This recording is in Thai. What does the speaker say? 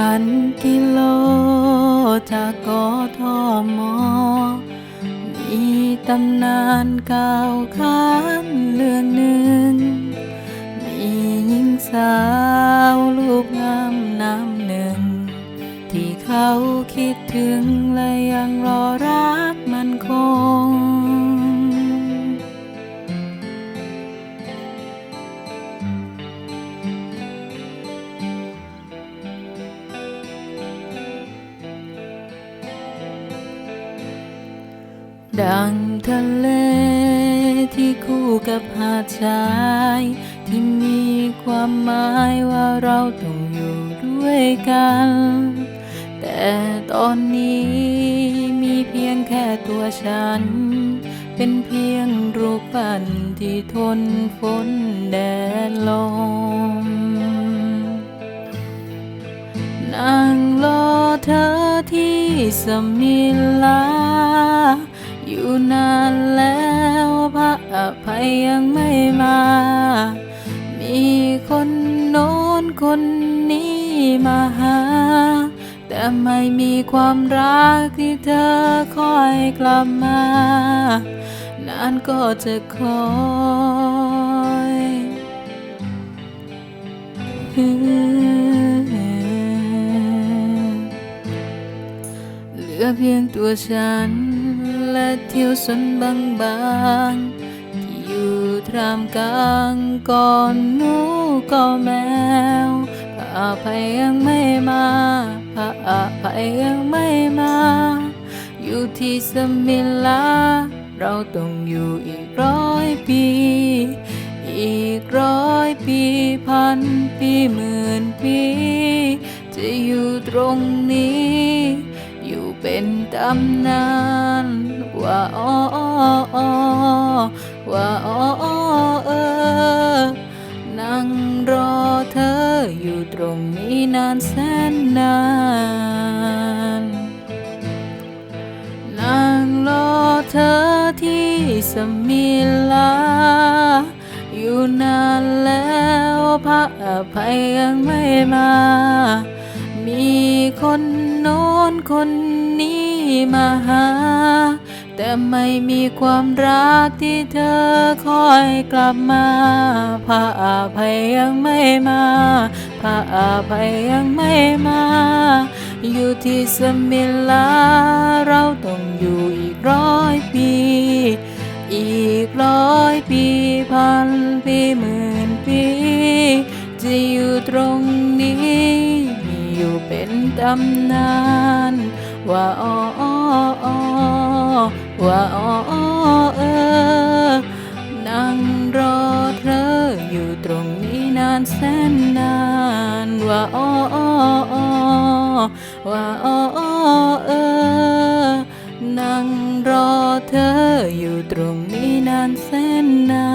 พันกิโลจากกทมมีตำนานเก่าวขานเรื่องหนึ่ง มีหญิงสาวลูกงามน้ำหนึ่ง ที่เขาคิดถึงและยังรอรักมันคง ดังทะเลที่คู่กับหาดทราย ที่มีความหมายว่าเราต้องอยู่ด้วยกัน แต่ตอนนี้มีเพียงแค่ตัวฉัน เป็นเพียงรูปปั้นที่ทนฝนแดดลมนั่งรอเธอที่สมิลา อยู่นานแล้วพระอภัยยังไม่มา มีคนโน้นคนนี้มาหา แต่ไม่มีความรักที่เธอคอยกลับมา นานก็จะคอยเหลือเพียงตัวฉัน เที่ยวสนบางๆที่อยู่ทรามกลางก่อนหนูก็แมวพระอภัยยังไม่มาพระอภัยยังไม่มา อยู่ที่สมิลา เราต้องอยู่อีกร้อยปี อีกร้อยปีพันปีหมื่นปี จะอยู่ตรงนี้ อยู่เป็นตำนาน ออยู่ตรงนี้นานแสนนานนั่งรอเธอที่สมิลา อยู่นานแล้วพระอภัยยังไม่มา มีคนโน้นคนนี้มาหา แต่ไม่มีความรักที่เธอคอยกลับมาพระอภัยยังไม่มาพระอภัยยังไม่มา อยู่ที่สมิลาเราต้องอยู่อีกร้อยปี อีกร้อยปีพันปีหมื่นปี จะอยู่ตรงนี้อยู่เป็นตำนาน ว่าอ ว่าอ้อเออ นั่งรอเธออยู่ตรงนี้นานแสนนาน ว่าอ้ออว่าอ้อเออ นั่งรอเธออยู่ตรงนี้นานแสนนาน